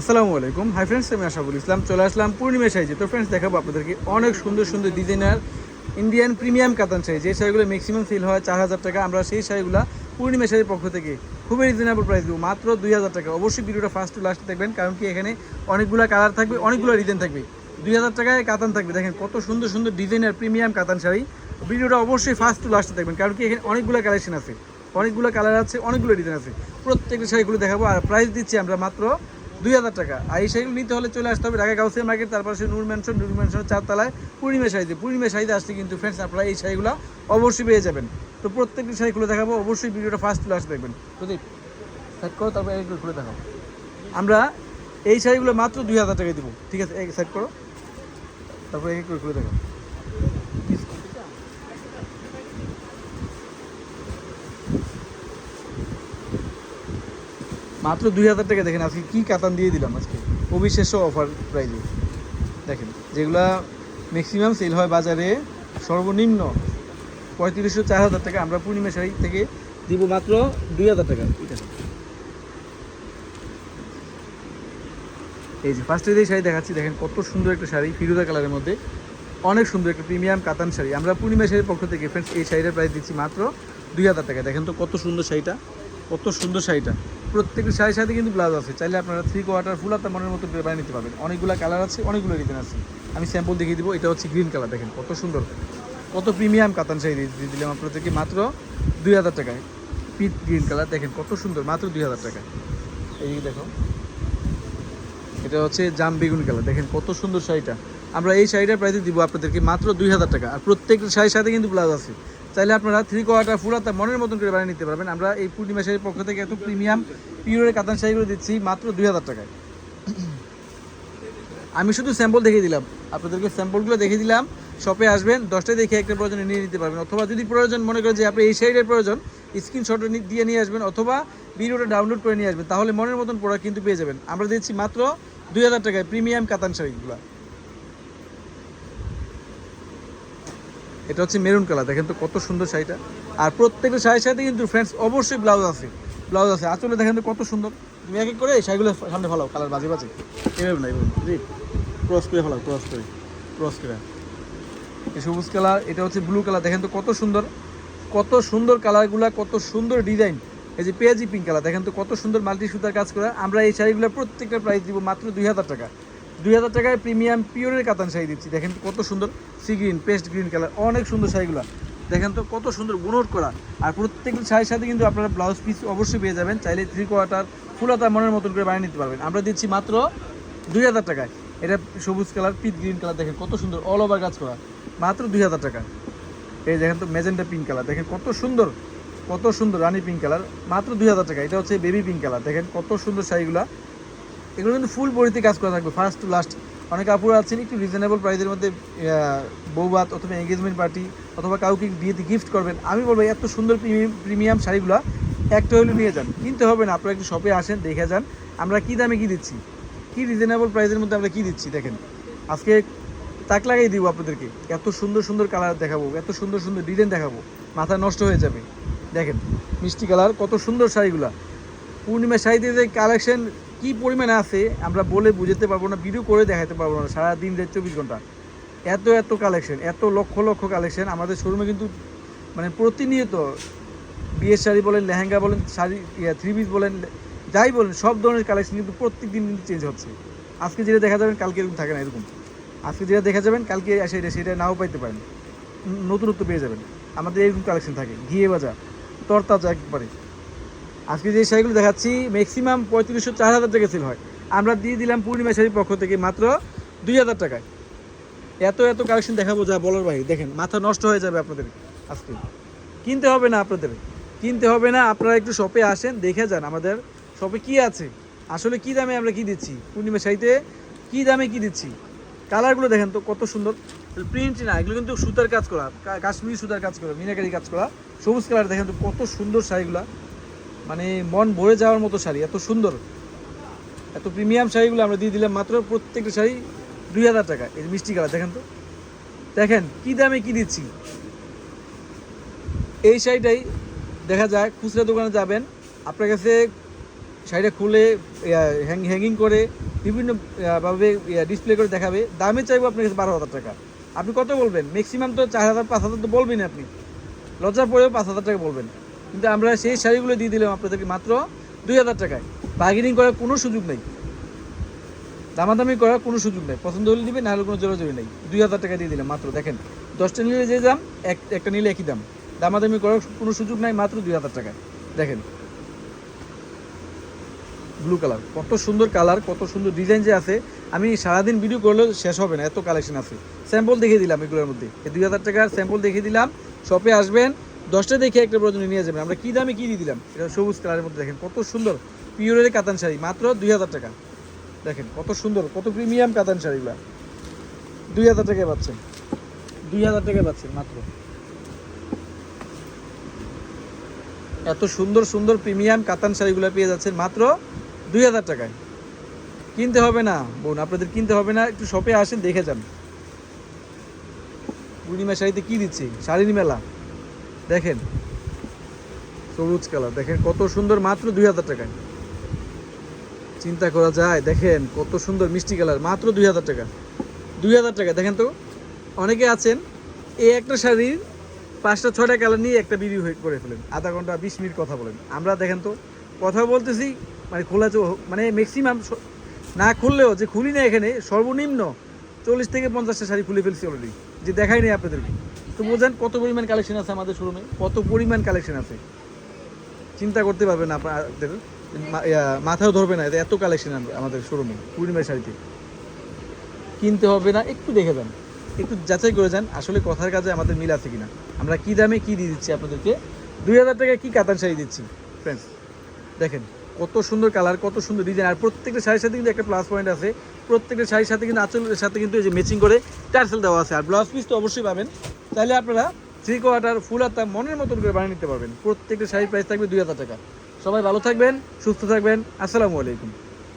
আসসালামু আলাইকুম। Hi friends আমি আশাফুল ইসলাম। চলে আসলাম পূর্ণিমা সাইজে তো। ফ্রেন্ডস দেখাবো আপনাদেরকে অনেক সুন্দর সুন্দর ডিজাইনার ইন্ডিয়ান প্রিমিয়াম কাতান শাড়ি যে শাড়িগুলো ম্যাক্সিমাম সেল হয় চার হাজার টাকা, আমরা সেই শাড়িগুলো পূর্ণিমা শাড়ির পক্ষ থেকে খুবই রিজনেবল প্রাইস দেবো। মাত্র দুই হাজার টাকা। অবশ্যই ভিডিওটা ফার্স্ট টু লাস্ট দেখবেন, কারণ কি এখানে অনেকগুলো কালার থাকবে, অনেকগুলো ডিজাইন থাকবে। দুই হাজার টাকায় কাতান থাকবে। দেখেন কত সুন্দর সুন্দর ডিজাইনার প্রিমিয়াম কাতান শাড়ি ভিডিওটা অবশ্যই ফার্স্ট টু লাস্ট দেখবেন, কারণ কি এখানে অনেকগুলো কালেকশন আছে। অনেকগুলো কালার আছে, অনেকগুলো ডিজাইন আছে। প্রত্যেকটা শাড়িগুলো দেখাবো। আর প্রাইস দিচ্ছি আমরা মাত্র দুই হাজার টাকা। আর এই শাড়িগুলো নিতে হলে চলে আসতে হবে ঢাকা গাউসিয়া মার্কেট, তারপর সে নূর ম্যানশন, নূর ম্যানশনের চারতলায় পূর্ণিমা শাড়িতে। পূর্ণিমা শাড়িতে আসলে কিন্তু ফ্রেন্ডস আপনারা এই শাড়িগুলো অবশ্যই পেয়ে যাবেন। তো প্রত্যেকটি শাড়িগুলো দেখাবো, অবশ্যই ভিডিওটা ফার্স্ট ক্লাস দেখবেন। প্রদীপ সেট করো, তারপর এইগুলো খুলে দেখাবো। আমরা এই শাড়িগুলো মাত্র দুই হাজার টাকায় দিব। ঠিক আছে সেট করো। তারপর এক করে খুলে দেখাবো। মাত্র দুই হাজার টাকা দেখেন, আজকে কী কাতান দিয়ে দিলাম আজকে। অবিশেষ অফার প্রাইজে দেখেন, যেগুলা ম্যাক্সিমাম সেল হয় বাজারে, সর্বনিম্ন পঁয়ত্রিশশো চার হাজার টাকা আমরা পূর্ণিমা শাড়ি থেকে দিব মাত্র দুই হাজার টাকা। এই যে ফার্স্টে যে শাড়ি দেখাচ্ছি, দেখেন কত সুন্দর একটা শাড়ি, ফিরোজা কালারের মধ্যে। অনেক সুন্দর একটা প্রিমিয়াম কাতান শাড়ি। আমরা পূর্ণিমা শাড়ির পক্ষ থেকে ফ্রেন্ডস এই শাড়িটার প্রাইস দিচ্ছি মাত্র দুই হাজার টাকা। দেখেন তো কত সুন্দর শাড়িটা, কত সুন্দর শাড়িটা। প্রত্যেকটা শাড়ির সাথে কিন্তু ব্লাউজ আছে। চাইলে আপনারা থ্রি কোয়ার্টার ফুল আপনার মনের মতো বানিয়ে নিতে পারবেন। অনেকগুলো কালার আছে, অনেকগুলো ডিজাইন আছে। আমি স্যাম্পল দেখিয়ে দিব, এটা হচ্ছে গ্রিন কালার দেখেন কত সুন্দর। কত প্রিমিয়াম কাতান শাড়ি দিয়ে দিয়ে দিলাম আপনাদেরকে, মাত্র দুই হাজার টাকায়। পিট গ্রিন কালার দেখেন কত সুন্দর, মাত্র দুই হাজার টাকায়। এই দেখো, এটা হচ্ছে জাম বেগুন কালার দেখেন কত সুন্দর শাড়িটা। আমরা এই শাড়িটার প্রাইসে দিব আপনাদেরকে মাত্র দুই হাজার টাকা। আর প্রত্যেকটা শাড়ির সাথে কিন্তু ব্লাউজ আছে। চাইলে আপনারা থ্রি কোয়ার্টার ফুল হাতা মনের মতন করে বানিয়ে নিতে পারবেন। আমরা এই পূর্ণিমা শাড়ির পক্ষ থেকে এত প্রিমিয়াম পিওরের কাতান শাড়িগুলো দিচ্ছি মাত্র দুই হাজার টাকায়। আমি শুধু স্যাম্পল দেখিয়ে দিলাম। আপনাদেরকে স্যাম্পলগুলো দেখিয়ে দিলাম। শপে আসবেন, দশটায় দেখে একটা প্রয়োজনে নিয়ে নিতে পারবেন। অথবা যদি প্রয়োজন মনে করেন যে আপনি এই শাড়ির প্রয়োজন স্ক্রিনশট দিয়ে নিয়ে আসবেন অথবা ভিডিওটা ডাউনলোড করে নিয়ে আসবেন, তাহলে মনের মতন প্রোডাক্ট কিন্তু পেয়ে যাবেন। আমরা দিচ্ছি মাত্র দুই হাজার টাকায় প্রিমিয়াম কাতান শাড়িগুলো। এটা হচ্ছে মেরুন কালার, দেখেন তো কত সুন্দর শাড়িটা। আর প্রত্যেকটা শাড়ির সাথে কিন্তু ফ্রেন্ডস অবশ্যই ব্লাউজ আছে ব্লাউজ আছে। আসলে দেখেন তো কত সুন্দর। তুমি এক করে শাড়িগুলো সামনে ভালো কালার বাজে বাজে। এভাবে না ক্রস করে ভালো ক্রস করে ক্রস করে। এই সবুজ কালার, এটা হচ্ছে ব্লু কালার। দেখেন তো কত সুন্দর কত সুন্দর কালারগুলো, কত সুন্দর ডিজাইন এই যে পেঁয়াজি পিঙ্ক কালার, দেখেন তো কত সুন্দর মাল্টি সুতার কাজ করা। আমরা এই শাড়িগুলো প্রত্যেকটা প্রাইস দিব মাত্র দুই হাজার টাকা। দুই হাজার টাকায় প্রিমিয়াম পিওরের কাতান শাড়ি দিচ্ছি। দেখেন কত সুন্দর sea green, paste green colour, অনেক সুন্দর শাড়িগুলো। দেখেন তো কত সুন্দর গুণর করা। আর প্রত্যেকটা শাড়ির সাথে কিন্তু আপনারা ব্লাউজ পিস অবশ্যই পেয়ে যাবেন। চাইলে থ্রি কোয়ার্টার ফুলাতা মনের মতন করে বানিয়ে নিতে পারবেন। আমরা দিচ্ছি মাত্র দুই হাজার টাকায়। এটা সবুজ কালার পিট গ্রিন কালার, দেখেন কত সুন্দর অল ওভার কাজ করা। মাত্র দুই হাজার টাকা। এই দেখেন তো মেজেন্টা পিঙ্ক কালার, দেখেন কত সুন্দর কত সুন্দর রানি পিঙ্ক কালার। মাত্র দুই হাজার টাকা। এটা হচ্ছে বেবি পিঙ্ক কালার। দেখেন কত সুন্দর শাড়িগুলা। এগুলো কিন্তু ফুল বডিতে কাজ করা থাকবে। ফার্স্ট টু লাস্ট অনেক আপুরা আছেন, একটু রিজনেবল প্রাইসের মধ্যে বৌভাত অথবা এঙ্গেজমেন্ট পার্টি অথবা কাউকে বিয়েতে গিফট করবেন। আমি বলব এত সুন্দর প্রিমিয়াম শাড়িগুলো একটা হলে নিয়ে যান। কিনতে হবে না, আপনারা একটু শপে আসেন, দেখে যান, আমরা কী দামে কী দিচ্ছি? কি রিজনেবল প্রাইসের মধ্যে আমরা কী দিচ্ছি, দেখেন। আজকে তাক লাগাই দিব আপনাদেরকে, এত সুন্দর সুন্দর কালার দেখাবো, এত সুন্দর সুন্দর ডিজাইন দেখাবো, মাথা নষ্ট হয়ে যাবে। দেখেন, মিষ্টি কালার কত সুন্দর শাড়িগুলা। পূর্ণিমা শাড়িতে যে কালেকশন কি পরিমাণে আছে, আমরা বলে বুঝতে পারব না ভিডিও করে দেখাতে পারব না সারা দিন রাত চব্বিশ ঘণ্টা। এত এত কালেকশন এত লক্ষ লক্ষ কালেকশন আমাদের শোরুমে কিন্তু মানে প্রতিনিয়ত বিয়ের শাড়ি বলেন, লেহেঙ্গা বলেন, শাড়ি থ্রি পিস বলেন, যাই বলেন, সব ধরনের কালেকশন কিন্তু প্রত্যেক দিন কিন্তু চেঞ্জ হচ্ছে। আজকে যেটা দেখা যাবেন, কালকে এরকম থাকে না, এরকম। আজকে যেটা দেখা যাবেন, কালকে সেটা সেটা নাও পাইতে পারেন। নতুনত্ব পেয়ে যাবেন। আমাদের এরকম কালেকশন থাকে, ঘিয়ে ভাজা তরতাজা একবারে। আজকে যে শাড়িগুলো দেখাচ্ছি ম্যাক্সিমাম পঁয়ত্রিশশো চার হাজার টাকা সেল হয়। আমরা দিয়ে দিলাম পূর্ণিমা শাড়ির পক্ষ থেকে মাত্র দুই হাজার টাকায়। এত এত কালেকশন দেখাবো যা বলার বাইরে। দেখেন, মাথা নষ্ট হয়ে যাবে আপনাদের আজকে। কিনতে হবে না আপনাদের। কিনতে হবে না, আপনারা একটু শপে আসেন, দেখে যান আমাদের শপে কি আছে। আসলে কি দামে আমরা কি দিচ্ছি? পূর্ণিমা শাড়িতে কি দামে কি দিচ্ছি? কালারগুলো দেখেন তো কত সুন্দর। প্রিন্ট না, এগুলো কিন্তু সুতার কাজ করা। কাশ্মীরি সুতার কাজ করা, মিনাকারি কাজ করা। সবুজ কালার দেখেন তো কত সুন্দর শাড়িগুলা। মানে মন ভরে যাওয়ার মতো শাড়ি, এত সুন্দর। এত প্রিমিয়াম শাড়িগুলো আমরা দিয়ে দিলাম মাত্র প্রত্যেকটা শাড়ি দুই হাজার টাকা। এই মিষ্টি কালার, দেখেন তো। দেখেন, কি দামে কি দিচ্ছি। এই শাড়িটাই দেখা যায় খুচরা দোকানে যাবেন। আপনার কাছে শাড়িটা খুলে হ্যাঙ্গিং করে বিভিন্নভাবে ডিসপ্লে করে দেখাবে। দামে চাইব আপনার কাছে বারো হাজার টাকা। আপনি কত বলবেন? ম্যাক্সিমাম তো চার হাজার, পাঁচ হাজার তো বলবেন আপনি। লজ্জা পড়েও পাঁচ হাজার টাকা বলবেন। কিন্তু আমরা সেই শাড়িগুলো দিয়ে দিলাম আপনাদেরকে মাত্র দুই হাজার টাকায়। বার্গেনিং করার কোনো সুযোগ নেই। দামাদামি করার কোনো সুযোগ নেই। পছন্দ হলে দিবে না হলে কোনো জোরাজোরি নেই। দুই হাজার টাকা দিয়ে দিলাম মাত্র, দেখেন। দশটা নিলে যে দাম, এক, একটা নিলে একই দাম। দামাদামি করার কোনো সুযোগ নাই মাত্র দুই হাজার টাকায়। দেখেন। ব্লু কালার কত সুন্দর কালার কত সুন্দর ডিজাইন যে আছে, আমি সারাদিন ভিডিও করলেও শেষ হবে না, এত কালেকশন আছে। স্যাম্পল দেখিয়ে দিলাম এগুলোর মধ্যে। এই দুই হাজার টাকার স্যাম্পল দেখিয়ে দিলাম। শপে আসবেন দশটা দেখে একটা প্রয়োজনে নিয়ে যাবেন। আমরা কী দামে কী দিয়ে দিলাম? এটা সবুজ কালারের মধ্যে দেখেন, কত সুন্দর। পিওরের কাতান শাড়ি, মাত্র দুই হাজার টাকা। দেখেন, কত সুন্দর, কত প্রিমিয়াম কাতান শাড়িগুলো। দুই হাজার টাকায় পাচ্ছেন। দুই হাজার টাকায় পাচ্ছেন, মাত্র। এত সুন্দর সুন্দর প্রিমিয়াম কাতান শাড়িগুলো পেয়ে যাচ্ছেন, মাত্র দুই হাজার টাকায়। কিনতে হবে না, বোন, আপনাদের কিনতে হবে না, একটু শপে আসেন, দেখে যান। পূর্ণিমা শাড়িতে কি দিচ্ছি? শাড়ির মেলা। দেখেন, সবুজ কালার, দেখেন কত সুন্দর মাত্র দুই হাজার টাকায়। চিন্তা করা যায়, দেখেন কত সুন্দর মিষ্টি কালার, মাত্র দুই হাজার টাকা। দুই হাজার টাকা, দেখেন তো, অনেকে আছেন, এই একটা শাড়ির পাঁচটা, ছয়টা কালার নিয়ে একটা ভিডিও হয়ে করে ফেলেন, আধা ঘণ্টা বিশ মিনিট কথা বলেন। আমরা দেখেন তো, কথা বলতেছি মানে খোলা মানে ম্যাক্সিমাম না খুললেও যে খুলি না এখানে, সর্বনিম্ন চল্লিশ থেকে পঞ্চাশটা শাড়ি খুলে ফেলছি অলরেডি যে দেখাই নেই আপনাদেরকে। তো বোঝেন কত পরিমাণ কালেকশন আছে আমাদের শোরুমে কত পরিমাণ কালেকশন আছে? চিন্তা করতে পারবেন আপনাদের। মাথাও ধরবে না, এত কালেকশন আমাদের শোরুমে পূর্ণিমার শাড়িতে কিনতে হবে না, একটু দেখে যান। একটু যাচাই করে যান, আসলে কথার কাজে আমাদের মিল আছে কিনা। আমরা কি দামে কি দিয়ে দিচ্ছি আপনাদেরকে? দুই হাজার টাকায় কি কাতান শাড়ি দিচ্ছি? ফ্রেন্ডস দেখেন, কত সুন্দর কালার কত সুন্দর ডিজাইন আর প্রত্যেকটা শাড়ির সাথে কিন্তু একটা প্লাস পয়েন্ট আছে। প্রত্যেকটা শাড়ির সাথে কিন্তু আঁচলের সাথে কিন্তু এই যে ম্যাচিং করে টার্সেল দেওয়া আছে। আর ব্লাউজ পিস তো অবশ্যই পাবেন। তাহলে আপনারা থ্রি কোয়ার্টার ফুল হাতা মনের মতন করে বানিয়ে নিতে পারবেন। প্রত্যেকটা শাড়ির প্রাইস থাকবে দুই হাজার টাকা। সবাই ভালো থাকবেন, সুস্থ থাকবেন। আসসালামু আলাইকুম।